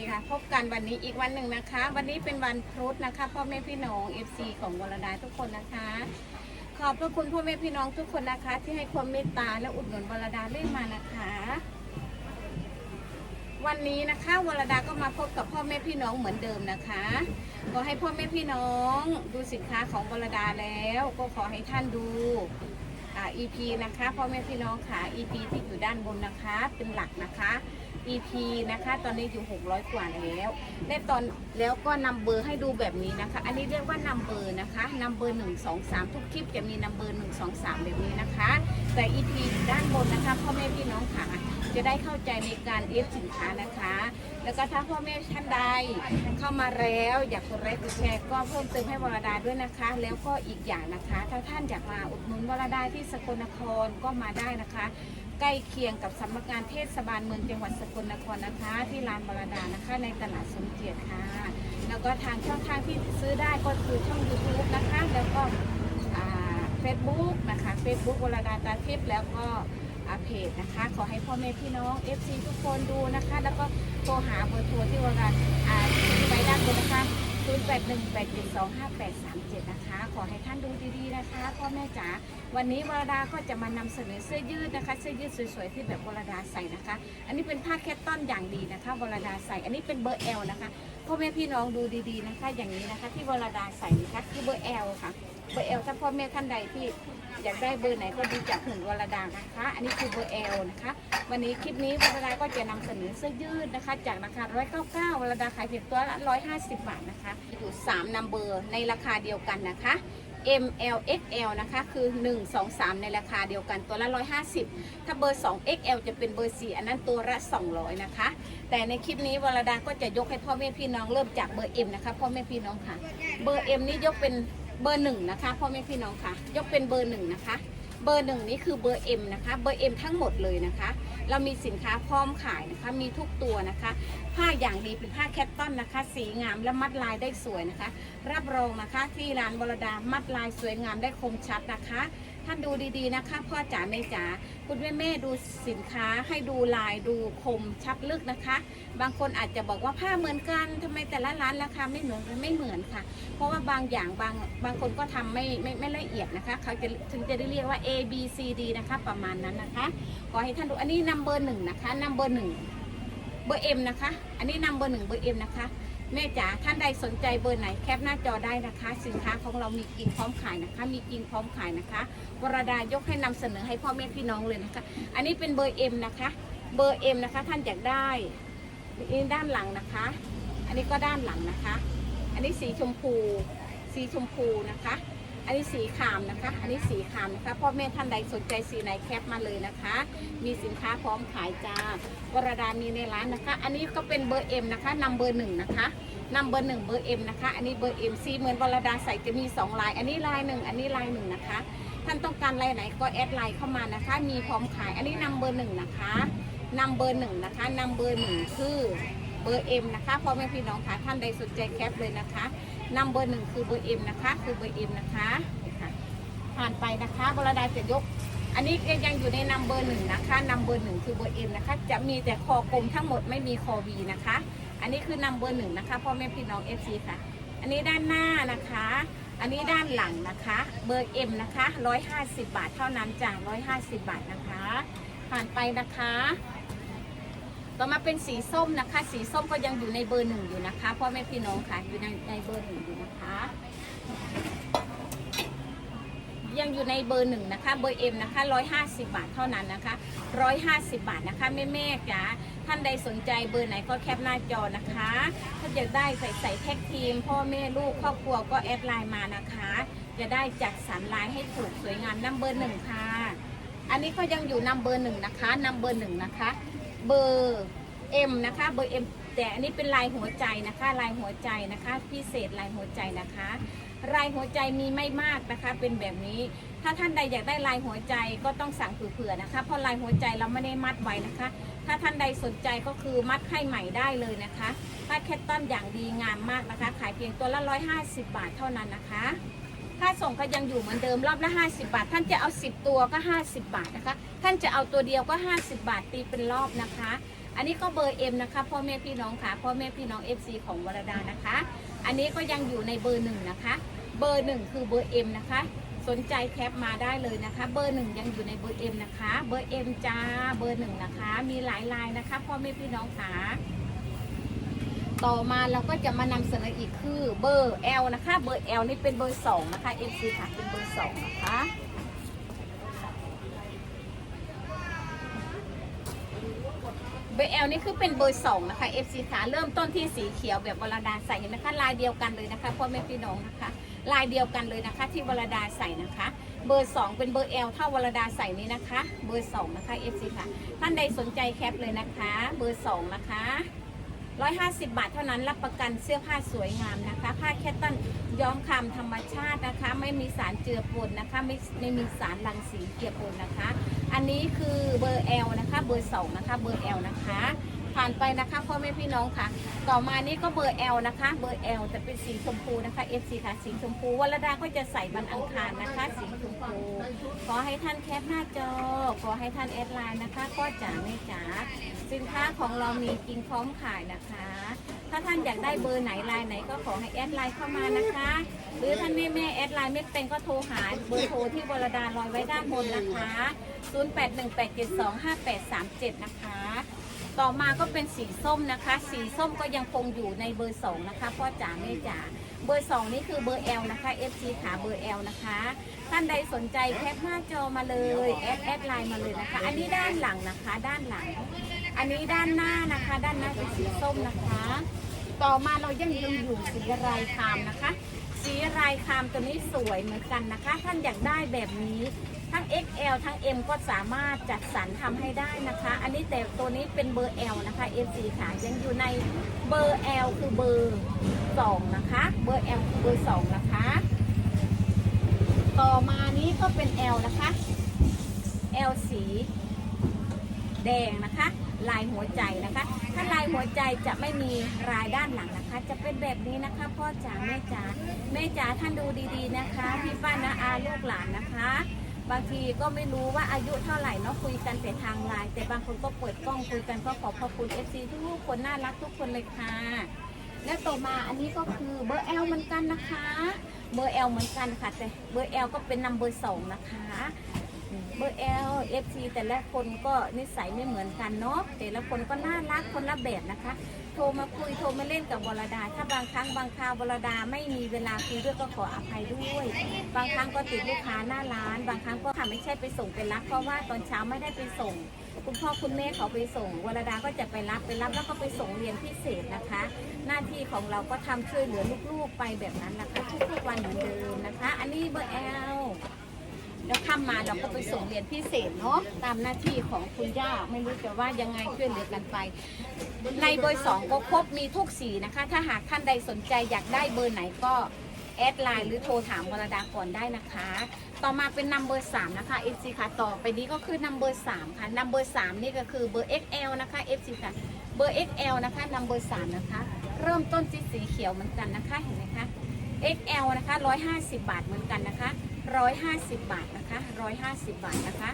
ดีค่ะ พบกันวันนี้อีกวันหนึ่งนะคะ วันนี้เป็นวันพุธนะคะพ่อแม่พี่น้อง FC ของวรดาทุกคนนะคะ ขอบพระคุณพ่อแม่พี่น้องทุกคนนะคะ ที่ให้ความเมตตาและอุดหนุนวรดาเรื่อยมานะคะ วันนี้นะคะวรดาก็มาพบกับพ่อแม่พี่น้องเหมือนเดิมนะคะก็ให้พ่อแม่พี่น้องดูสินค้าของวรดาแล้ว ก็ขอให้ท่านดูอ่า EP นะคะพ่อแม่พี่น้องค่ะ EP ที่อยู่ด้านบนนะคะ เป็นหลักนะคะ EP นะคะ ตอนนี้อยู่ 600 กว่าแล้วและตอนแล้วก็นำเบอร์ให้ดูแบบนี้นะคะ อันนี้เรียกว่านำเบอร์นะคะนำเบอร์ 1 2 3 ทุกคลิปจะมีนำเบอร์ 1 2 3 แบบนี้นะคะ แต่ EP ด้านบนนะคะพ่อแม่พี่น้องค่ะ จะได้เข้าใจในการเอฟสินค้านะคะ แล้วก็ถ้าพ่อแม่ท่านใดเข้ามาแล้วอยากกดไลค์กดแชร์ก็เพิ่มเติมให้วรดาด้วยนะคะ แล้วก็อีกอย่างนะคะ ถ้าท่านอยากมาอุดหนุนวรดาที่สกลนครก็มาได้นะคะ ใกล้เคียงกับสำนักงานเทศบาลเมืองจังหวัดสกลนครนะคะ ที่ลานวรดานะคะ ในตลาดสมเกียรติค่ะ แล้วก็ทางช่องทางที่ซื้อได้ก็คือช่อง YouTube นะคะ แล้วก็เฟซบุ๊กนะคะเฟซบุ๊กวรดาตาทิพย์แล้วก็อาเพจนะคะ ขอให้พ่อแม่พี่น้อง FC ทุกคนดูนะคะ แล้วก็โทรหาเบอร์โทรที่วรดาอ่าที่ไว้ด้านบนนะคะ 0818725837 นะคะ ขอให้ท่านดูดีๆนะคะพ่อแม่จ๋า วันนี้วรดาก็จะมานำเสนอเสื้อยืดนะคะ เสื้อยืดสวยๆที่แบบวรดาใส่นะคะ อันนี้เป็นผ้าแคตตอนอย่างดีนะคะวรดาใส่ อันนี้เป็นเบอร์ L นะคะ พ่อแม่พี่น้องดูดีๆนะคะ อย่างนี้นะคะ ที่วรดาใส่นะคะคือเบอร์เอลค่ะเบอร์เอลถ้าพ่อแม่ท่านใดที่อยากได้เบอร์ไหนก็ดูจากหุ่นวรดานะคะ อันนี้คือเบอร์เอลนะคะ วันนี้คลิปนี้วรดาก็จะนำเสนอเสื้อยืดนะคะ จากราคา 199วรดาขายเพียงตัวละ 150 บาทนะคะอยู่3นัมเบอร์ในราคาเดียวกันนะคะ M L X L นะคะ คือ 1 2 3 ในราคาเดียวกันตัวละ 150 ถ้าเบอร์ 2 XL จะเป็นเบอร์ 4 อันนั้นตัวละ 200 นะคะ แต่ในคลิปนี้วรดาก็จะยกให้พ่อแม่พี่น้องเริ่มจากเบอร์ M นะคะพ่อแม่พี่น้องค่ะ เบอร์ M นี่ยกเป็นเบอร์หนึ่งนะคะพ่อแม่พี่น้องค่ะ ยกเป็นเบอร์หนึ่งนะคะ เบอร์หนึ่งนี่คือเบอร์ M นะคะ เบอร์ M ทั้งหมดเลยนะคะ เรามีสินค้าพร้อมขายนะคะ มีทุกตัวนะคะ ผ้าอย่างดีเป็นผ้าแคตตอนนะคะ สีงามและมัดลายได้สวยนะคะ รับรองนะคะที่ร้านบรดา มัดลายสวยงามได้คมชัดนะคะ ท่านดูดีๆนะคะ พ่อจ๋าแม่จ๋าคุณแม่แม่ดูสินค้าให้ดูลายดูคมชัดลึกนะคะ บางคนอาจจะบอกว่าผ้าเหมือนกันทำไมแต่ละร้านราคาไม่เหมือนกันไม่เหมือนค่ะ เพราะว่าบางอย่างบางบางคนก็ทำไม่ไม่ไม่ละเอียดนะคะ เขาจะถึงจะได้เรียกว่า A B C D นะคะ ประมาณนั้นนะคะขอให้ท่านดูอันนี้นัมเบอร์หนึ่งนะคะนัมเบอร์หนึ่งเบอร์เอ็มนะคะ อันนี้นัมเบอร์หนึ่งเบอร์เอ็มนะคะ แม่จ๋าท่านใดสนใจเบอร์ไหนแคปหน้าจอได้นะคะ สินค้าของเรามีกินพร้อมขายนะคะ มีกินพร้อมขายนะคะวรดายกให้นำเสนอให้พ่อแม่พี่น้องเลยนะคะ อันนี้เป็นเบอร์เอ็มนะคะ เบอร์เอ็มนะคะท่านอยากได้นี่ด้านหลังนะคะ อันนี้ก็ด้านหลังนะคะ อันนี้สีชมพู สีชมพูนะคะ อันนี้สีขามนะคะ อันนี้สีขามนะคะพ่อแม่ท่านใดสนใจสีไหนแคปมาเลยนะคะ มีสินค้าพร้อมขายจ้าวรดามีในร้านนะคะ อันนี้ก็เป็นเบอร์เอ็มนะคะนำเบอร์หนึ่งนะคะนำเบอร์หนึ่งเบอร์เอ็มนะคะ อันนี้เบอร์เอ็มซีเหมือนวรดาใส่จะมีสองลาย อันนี้ลายหนึ่งอันนี้ลายหนึ่งนะคะ ท่านต้องการลายไหนก็แอดไลน์เข้ามานะคะ มีพร้อมขาย อันนี้นำเบอร์หนึ่งนะคะนำเบอร์หนึ่งนะคะนำเบอร์หนึ่งคือ เบอร์เอ็มนะคะพ่อแม่พี่น้องค่ะท่านใดสนใจแคปเลยนะคะนำเบอร์หนึ่งคือเบอร์เอ็มนะคะคือเบอร์เอ็มนะคะผ่านไปนะคะบรดาจะยก อันนี้ยังอยู่ในนัมเบอร์หนึ่งนะคะนัมเบอร์หนึ่งคือเบอร์เอ็มนะคะ จะมีแต่คอกลมทั้งหมดไม่มีคอวีนะคะ อันนี้คือนัมเบอร์หนึ่งนะคะพ่อแม่พี่น้องเอฟซีค่ะ อันนี้ด้านหน้านะคะ อันนี้ด้านหลังนะคะ เบอร์เอ็มนะคะร้อยห้าสิบบาทเท่านั้นจ้ะร้อยห้าสิบบาทนะคะ ผ่านไปนะคะ ต่อมาเป็นสีส้มนะคะ สีส้มก็ยังอยู่ในเบอร์หนึ่งอยู่นะคะพ่อแม่พี่น้องค่ะอยู่ในในเบอร์หนึ่งอยู่นะคะ ยังอยู่ในเบอร์หนึ่งนะคะ เบอร์เอ็มนะคะร้อยห้าสิบาทเท่านั้นนะคะร้อยห้าสิบาทนะคะแม่แม่จ๋าท่านใดสนใจเบอร์ไหนก็แคปหน้าจอนะคะ ถ้าอยากได้ใส่ใส่แท็กทีม พ่อแม่ลูกครอบครัวก็แอดไลน์มานะคะ จะได้จัดสรรลายให้ถูกสวยงามนัมเบอร์หนึ่งค่ะ อันนี้ก็ยังอยู่นัมเบอร์หนึ่งนะคะนัมเบอร์หนึ่งนะคะ เบอร์เอ็มนะคะเบอร์เอ็มแต่อันนี้เป็นลายหัวใจนะคะ ลายหัวใจนะคะ พิเศษลายหัวใจนะคะ ลายหัวใจมีไม่มากนะคะ เป็นแบบนี้ ถ้าท่านใดอยากได้ลายหัวใจก็ต้องสั่งเผื่อๆนะคะ เพราะลายหัวใจเราไม่ได้มัดไว้นะคะ ถ้าท่านใดสนใจก็คือมัดให้ใหม่ได้เลยนะคะผ้าแคตตันอย่างดีงามมากนะคะ ขายเพียงตัวละ150 บาทเท่านั้นนะคะ ค่าส่งก็ยังอยู่เหมือนเดิมรอบละ 50 บาท ท่านจะเอา 10 ตัวก็ 50 บาทนะคะ ท่านจะเอาตัวเดียวก็ 50 บาทตีเป็นรอบนะคะ อันนี้ก็เบอร์ M นะคะพ่อแม่พี่น้องค่ะพ่อแม่พี่น้อง FC ของวรดานะคะ อันนี้ก็ยังอยู่ในเบอร์หนึ่งนะคะ เบอร์หนึ่งคือเบอร์ M นะคะ สนใจแคปมาได้เลยนะคะ เบอร์หนึ่งยังอยู่ในเบอร์ M นะคะ เบอร์ M จ้าเบอร์หนึ่งนะคะ มีหลายลายนะคะพ่อแม่พี่น้องค่ะ ต่อมาเราก็จะมานำเสนออีกคือเบอร์ L นะคะ เบอร์ L นี่เป็นเบอร์ 2 นะคะ FC ค่ะ เป็นเบอร์ 2 นะคะเบอร์ L นี่คือเป็นเบอร์ 2 นะคะ FC ค่ะเริ่มต้นที่สีเขียวแบบวรดาใส่เห็นไหมคะลายเดียวกันเลยนะคะพ่อแม่พี่น้องนะคะ ลายเดียวกันเลยนะคะที่วรดาใส่นะคะเบอร์ 2 เป็นเบอร์ L เท่าวรดาใส่นี้นะคะ เบอร์ 2 นะคะ FC ค่ะท่านใดสนใจแคปเลยนะคะ เบอร์ 2 นะคะ 150 บาทเท่านั้นรับประกันเสื้อผ้าสวยงามนะคะ ผ้าแคตตันย้อมคำธรรมชาตินะคะ ไม่มีสารเจือปนนะคะ ไม่ไม่มีสารรังสีเจือปนนะคะ อันนี้คือเบอร์ L นะคะ เบอร์2นะคะ เบอร์ L นะคะ ผ่านไปนะคะพ่อแม่พี่น้องค่ะ ต่อมานี้ก็เบอร์ L นะคะ เบอร์ L จะเป็นสีชมพูนะคะ FC ค่ะ สีชมพูวรดาก็จะใส่วันอังคารนะคะ สีชมพู ขอให้ท่านแคปหน้าจอ ขอให้ท่านแอดไลน์นะคะก็จ๋าไม่จ๋าสินค้าของเรามีจริงพร้อมขายนะคะ ถ้าท่านอยากได้เบอร์ไหนไลน์ไหนก็ขอให้แอดไลน์เข้ามานะคะ หรือท่านแม่แม่แอดไลน์ไม่เป็นก็โทรหาเบอร์โทรที่บรดาลอยไว้ด้านบนนะคะ 0818725837 นะคะ ต่อมาก็เป็นสีส้มนะคะ สีส้มก็ยังคงอยู่ในเบอร์2นะคะพ่อจ๋าแม่จ๋าเบอร์2นี่คือเบอร์ L นะคะ FC ขาเบอร์ L นะคะ ท่านใดสนใจแคปหน้าจอมาเลยแอดแอดไลน์มาเลยนะคะ อันนี้ด้านหลังนะคะ ด้านหลัง อันนี้ด้านหน้านะคะ ด้านหน้าเป็นสีส้มนะคะ ต่อมาเรายังยังอยู่สีรายคามนะคะสีรายคามตัวนี้สวยเหมือนกันนะคะ ท่านอยากได้แบบนี้ ทั้ง XL ทั้ง M ก็สามารถจัดสรรทำให้ได้นะคะ อันนี้แต่ตัวนี้เป็นเบอร์ L นะคะ FC ค่ะยังอยู่ในเบอร์ L คือเบอร์2นะคะ เบอร์ L คือเบอร์2นะคะ ต่อมานี้ก็เป็น L นะคะ L สีแดงนะคะ ลายหัวใจนะคะ ถ้าลายหัวใจจะไม่มีรายด้านหลังนะคะ จะเป็นแบบนี้นะคะพ่อจ๋าแม่จ๋าแม่จ๋าท่านดูดีๆนะคะ พี่ป้านาอาลูกหลานนะคะ บางทีก็ไม่รู้ว่าอายุเท่าไหร่เนาะคุยกันแต่ทางไลน์แต่บางคนก็เปิดกล้องคุยกันก็ขอบพระคุณ FC ทุกคนน่ารักทุกคนเลยค่ะ และต่อมาอันนี้ก็คือเบอร์แอลเหมือนกันนะคะ เบอร์แอลเหมือนกันค่ะแต่เบอร์แอลก็เป็นนัมเบอร์สองนะคะ เบอร์ L FC แต่ละคนก็นิสัยไม่เหมือนกันเนาะแต่ละคนก็น่ารักคนละแบบนะคะ โทรมาคุยโทรมาเล่นกับวรดา ถ้าบางครั้งบางคราววรดาไม่มีเวลาคุยด้วยก็ขออภัยด้วย บางครั้งก็ติดลูกค้าหน้าร้าน บางครั้งก็ค่ะไม่ใช่ไปส่งไปรับเพราะว่าตอนเช้าไม่ได้ไปส่ง คุณพ่อคุณแม่เขาไปส่งวรดาก็จะไปรับไปรับแล้วก็ไปส่งเรียนพิเศษนะคะ หน้าที่ของเราก็ทำช่วยเหลือลูกๆไปแบบนั้นนะคะทุกๆวันเหมือนเดิมนะคะ อันนี้เบอร์ L แล้วข้ามมาเราก็ไปส่งเรียนพิเศษเนาะตามหน้าที่ของคุณย่าไม่รู้จะว่ายังไงช่วยเหลือกันไป ในเบอร์สองก็ครบมีทุกสีนะคะ ถ้าหากท่านใดสนใจอยากได้เบอร์ไหนก็แอดไลน์หรือโทรถามวรดาก่อนได้นะคะ ต่อมาเป็นนัมเบอร์สามนะคะ FC ค่ะ ต่อไปนี้ก็คือนัมเบอร์สามค่ะนัมเบอร์สามนี่ก็คือเบอร์ XL นะคะ FC ค่ะ เบอร์ XL นะคะนัมเบอร์สามนะคะ เริ่มต้นที่สีเขียวเหมือนกันนะคะ เห็นไหมคะ XL นะคะ 150 บาทเหมือนกันนะคะ 150 บาทนะคะ 150 บาทนะคะ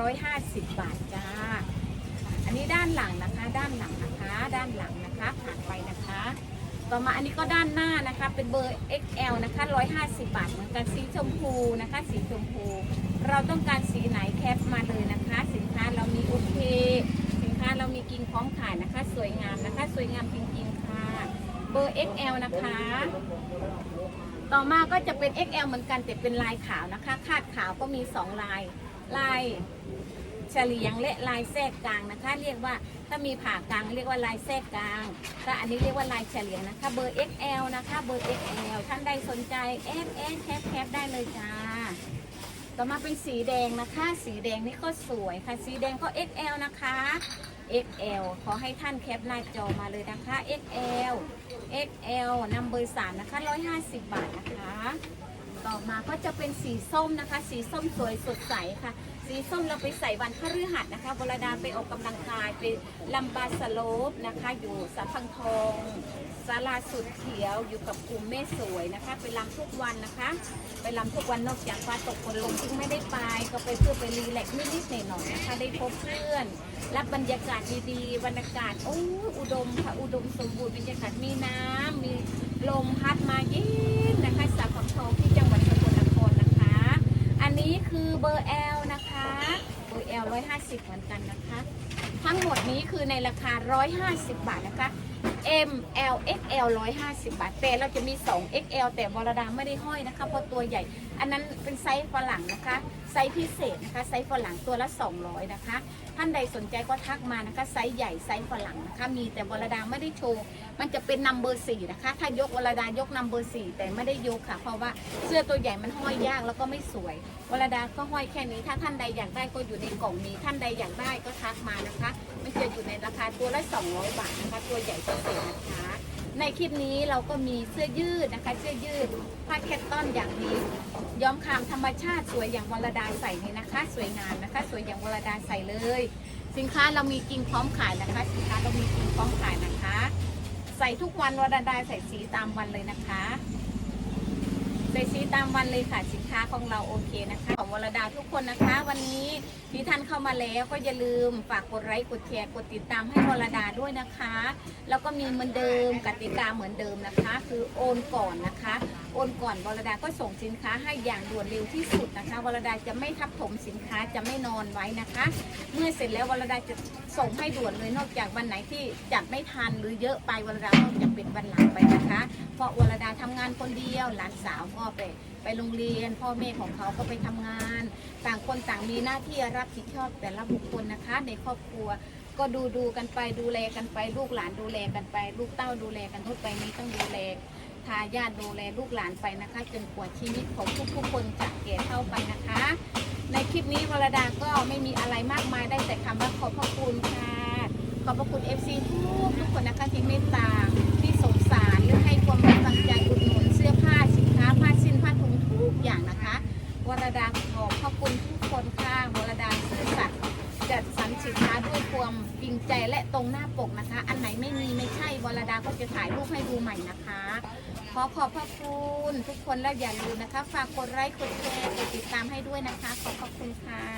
150 บาทจ้า อันนี้ด้านหลังนะคะ ด้านหลังนะคะ ด้านหลังนะคะผ่านไปนะคะ ต่อมาอันนี้ก็ด้านหน้านะคะ เป็นเบอร์ XL นะคะ 150 บาทเหมือนกัน สีชมพูนะคะ สีชมพู เราต้องการสีไหนแคปมาเลยนะคะ สินค้าเรามีโอเค สินค้าเรามีกิ่งพร้อมขายนะคะ สวยงามนะคะ สวยงามจริงๆค่ะ เบอร์ XL นะคะ ต่อมาก็จะเป็น XL เหมือนกันแต่เป็นลายขาวนะคะ คาดขาวก็มี 2 ลาย ลายเฉลียงและลายแทรกกลางนะคะ เรียกว่าถ้ามีผ่ากลางเรียกว่าลายแทรกกลางถ้าอันนี้เรียกว่าลายเฉลียงนะคะ เบอร์ XL นะคะ เบอร์ XL ท่านใดสนใจแอดแอดแคปแคปได้เลยจ้า ต่อมาเป็นสีแดงนะคะ สีแดงนี่ก็สวยค่ะ สีแดงก็ XL นะคะ XL ขอให้ท่านแคปหน้าจอมาเลยนะคะ XL XL นัมเบอร์สามนะคะ150บาทนะคะ ต่อมาก็จะเป็นสีส้มนะคะ สีส้มสวยสดใสค่ะ สีส้มเราไปใส่วันพฤหัสนะคะวรดาไปออกกำลังกายไปลำบาสโลปนะคะ อยู่สะพังทองสาราสุดเขียวอยู่กับกลุ่มเม่สวยนะคะ ไปลำทุกวันนะคะ ไปลำทุกวันนอกจากว่าตกคนลงที่ไม่ได้ไป ก็ไปเพื่อไปรีแลกซ์นิดๆหน่อยๆนะคะ ได้พบเพื่อน รับบรรยากาศดีๆบรรยากาศโอ้อุดมค่ะอุดมสมบูรณ์บรรยากาศมีน้ำมีลมพัดมาเย็นนะคะสะพังทองที่จังหวัดสกลนครนะคะ อันนี้คือเบอร์แอล 350 เหมือนกันนะคะ ทั้งหมดนี้คือในราคา 150 บาทนะคะ M L XL 150 บาท แต่เราจะมี 2 XL แต่วรดาไม่ได้ห้อยนะคะ เพราะตัวใหญ่ อันนั้นเป็นไซส์ฝรั่งนะคะ ไซส์พิเศษนะคะไซส์ฝรั่งตัวละ 200 นะคะ ท่านใดสนใจก็ทักมานะคะไซส์ใหญ่ไซส์ฝรั่งนะคะ มีแต่วรดาไม่ได้โชว์ มันจะเป็นนัมเบอร์สี่นะคะ ถ้ายกวรดายกนัมเบอร์สี่แต่ไม่ได้ยกค่ะ เพราะว่าเสื้อตัวใหญ่มันห้อยยากแล้วก็ไม่สวยวรดาก็ห้อยแค่นี้ถ้าท่านใดอยากได้ก็อยู่ในกล่องนี้ท่านใดอยากได้ก็ทักมานะคะไม่จะอยู่ในราคาตัวละ 200 บาทนะคะ ตัวใหญ่พิเศษนะคะ ในคลิปนี้เราก็มีเสื้อยืดนะคะ เสื้อยืดผ้าแคตตอนอย่างดีย้อมคามธรรมชาติสวยอย่างวรดาใส่นี่นะคะ สวยงามนะคะ สวยอย่างวรดาใส่เลย สินค้าเรามีกิงพร้อมขายนะคะ สินค้าเรามีกิงพร้อมขายนะคะ ใส่ทุกวันวรดาใส่สีตามวันเลยนะคะ ใส่สีตามวันเลยค่ะสินค้าของเราโอเคนะคะ ของวรดาทุกคนนะคะ วันนี้ที่ท่านเข้ามาแล้วก็อย่าลืมฝากกดไลค์กดแชร์กดติดตามให้วรดาด้วยนะคะ แล้วก็มีเหมือนเดิมกติกาเหมือนเดิมนะคะ คือโอนก่อนนะคะ โอนก่อนวรดาก็ส่งสินค้าให้อย่างด่วนเร็วที่สุดนะคะวรดาจะไม่ทับถมสินค้าจะไม่นอนไว้นะคะ เมื่อเสร็จแล้ววรดาจะส่งให้ด่วนเลยนอกจากวันไหนที่จัดไม่ทันหรือเยอะไปวรดาก็จะเป็นวันหลังไปนะคะ เพราะวรดาทำงานคนเดียวหลานสาวก็ไปไปโรงเรียน พ่อแม่ของเขาก็ไปทำงาน ต่างคนต่างมีหน้าที่รับผิดชอบแต่ละบุคคลนะคะ ในครอบครัวก็ดูดูกันไปดูแลกันไปลูกหลานดูแลกันไป ลูกเต้าดูแลกันทุกไปนี้ต้องดูแลทายาทดูแลลูกหลานไปนะคะ จนกว่าชีวิตของทุกๆคนจะแก่เท่าไปนะคะ ในคลิปนี้วรดาก็ไม่มีอะไรมากมายได้แต่คำว่าขอบพระคุณค่ะ ขอบพระคุณ FC ทุกทุกคนนะคะที่เมตตา คนและอย่าลืมนะคะ ฝากกดไลค์กดแชร์กดติดตามให้ด้วยนะคะ ขอบพระคุณค่ะ